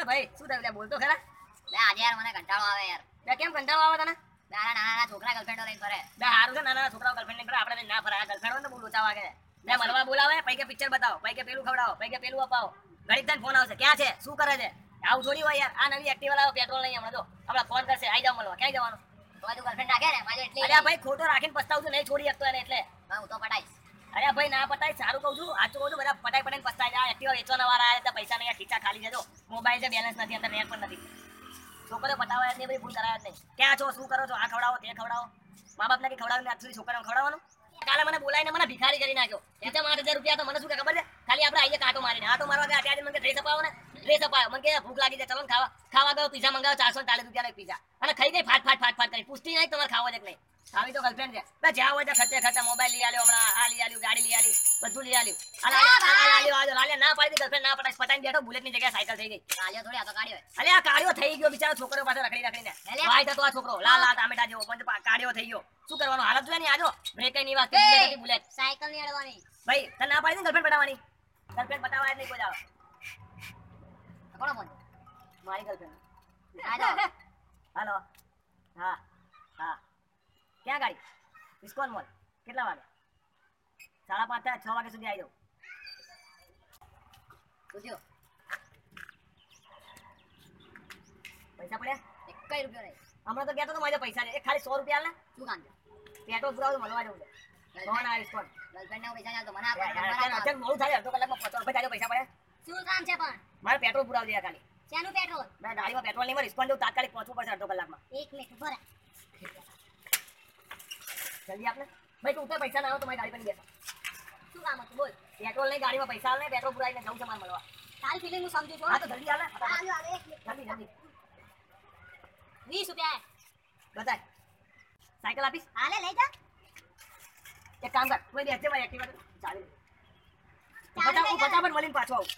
એ ભાઈ શું થયું બોલતો ખરા. બે આજે યાર મને કંટાળો આવે યાર. બે કેમ કંટાળો આવે તને? નાના નાના છોકરા ગર્લફ્રેન્ડો લઈને ફરે. બે હારું છે નાના છોકરાઓ ગર્લફ્રેન્ડ ને આપણે ના ફરાય ગર્લફ્રેન્ડ ને બહુ લોચા વાગે બે મળવા બોલાવે પૈકે પિક્ચર બતાવો પૈકે પેલું ખવડાવો પૈકે પેલું અપાવો. ગણિત ફોન આવશે. ક્યાં છે? શું કરે છે? આવું થોડી હોય યાર. આ નવી એક્ટિવા લાવો પેટ્રોલ નહીં હમણાં જો. હમણાં ફોન કરશે. આઈ જાવ મળવા. ક્યાં જવાનું? તો ગર્લફ્રેન્ડ રાખે ને? મારે એટલે ભાઈ ખોટો રાખીને પસ્તાવું છું નહીં છોડી શકતો એને એટલે. હા, તો પટાઈશ. અરે ભાઈ, ના પતાય, સારું કહું છું. આચું કહું છું, બધા પટાઈ પટાઈને પસ્તાઈ જાય. એક્ટિવા વેચવાના વાળા આવે પૈસા નહીં ખીચા ખાલી જજો મોબાઈલ છે બેલેન્સ નથી અંદર નેટ પણ નથી. છોકરો પટાવા નહીં, ભાઈ, ભૂલ કરાવે નહીં. ક્યાં છો, શું કરો છો, આ ખવડાવો, તે ખવડાવો. મા બાપને કે ખવડાવીને આજ સુધી છોકરાને ખવડાવવાનું? કાલે મને બોલાવીને મને ભિખારી કરી નાખ્યો. એટલે આઠ હજાર રૂપિયા તો મને શું ખબર છે? ખાલી આપણે આઈએ કાંટો મારીને. આટો મારવા ગયા ત્યારે મને ડ્રેસ અપાવો ને ડ્રેસ અપાયો. મને કે, ભૂખ લાગી જાય ચલો ખાવા. ખાવા ગયો પીઝા મંગાવ્યો, ચારસો ચાલીસ રૂપિયાનો પીઝા અને ખાઈ ગઈ, ફાટ ફાટ ફાટ ફાટ કરી. પુષ્ટિ નહીં, તમારે ખાવા જ નહીં. આવી તો ગર્લફ્રેન્ડ છે. જ્યાં હોય ત્યાં ખર્ચે ખર્ચા મોબાઈલ લઈ આલ્યો બધું લઈ આલ્યું. આ લાલ્યો, આ લાલ્યો, આ લાલ્યો ના પાડી ગર્લફ્રેન્ડ ના પટાઈ પટાઈને બેઠો બુલેટની જગ્યાએ સાયકલ થઈ ગઈ. કાલ્યો થોડી આ તો કાઢ્યો અલે આ કાળિયો થઈ ગયો બિચારો છોકરો પાસે રખડી રખડીને. ભાઈ તો આ છોકરો. લાલ લાલ ટામેટા જેવો પણ કાઢ્યો થઈ ગયો. શું કરવાનો? હાલત જોઈએ ને આજો બ્રેકની વાત કરી બુલેટ સાયકલની અડવાની. ભાઈ તને ના પાડી ને ગર્લફ્રેન્ડ પટાવવાની ગર્લફ્રેન્ડ પટાવવા જ નહીં કોઈ જાવ કોણ ફોન મારી ગર્લફ્રેન્ડ. હાલો. હા હા. ક્યાં ગાડી? ઇસ્કોન મોલ. કેટલા વાગે? સાડા પાંચ છ વાગે સુધી આવી જાઉં પૈસા પડ્યા? એક કઈ રૂપિયા નહીં. હમણાં તો કહેતો તો મારે પૈસા છે ખાલી સો રૂપિયા હાલ શું કામ છે? ને પેટ્રોલ પુરાવું મળવા જવું છે. ગર્લફ્રેન્ડ પૈસા ચાલતો મને અત્યારે મોડું થાય અડધો કલાકમાં પચાસ રૂપિયા તાજો પૈસા પડ્યા શું કામ છે પણ? મારે પેટ્રોલ પુરાવ દે ખાલી. શેનું પેટ્રોલ? ના ગાડીમાં પેટ્રોલ નહીં મળે રિસ્પોન્સ જેવું તાત્કાલિક પહોંચવું પડશે અડધો કલાકમાં. એક મિનિટ ઊભો જલ્દી આપને. ભાઈ તું ઉપર પૈસા ના આવે તો મારી ગાડી પર બેસો. બોલ પેટ્રોલ નહીં ગાડીમાં પૈસા ને પેટ્રોલ પુરાવીને જવું છે મારે મળવા. તારી ફિલિંગ હું સમજુ છું હા. તો જલ્દી એક જલ્દી જલ્દી. વીસ રૂપિયા. બતાય. સાયકલ આપીશ? હાલે લઈ જા. એક કામ કર. તું બેસજે મારી એક્ટિવા ચાલી. ફટાફટ વળીને પાછો આવું.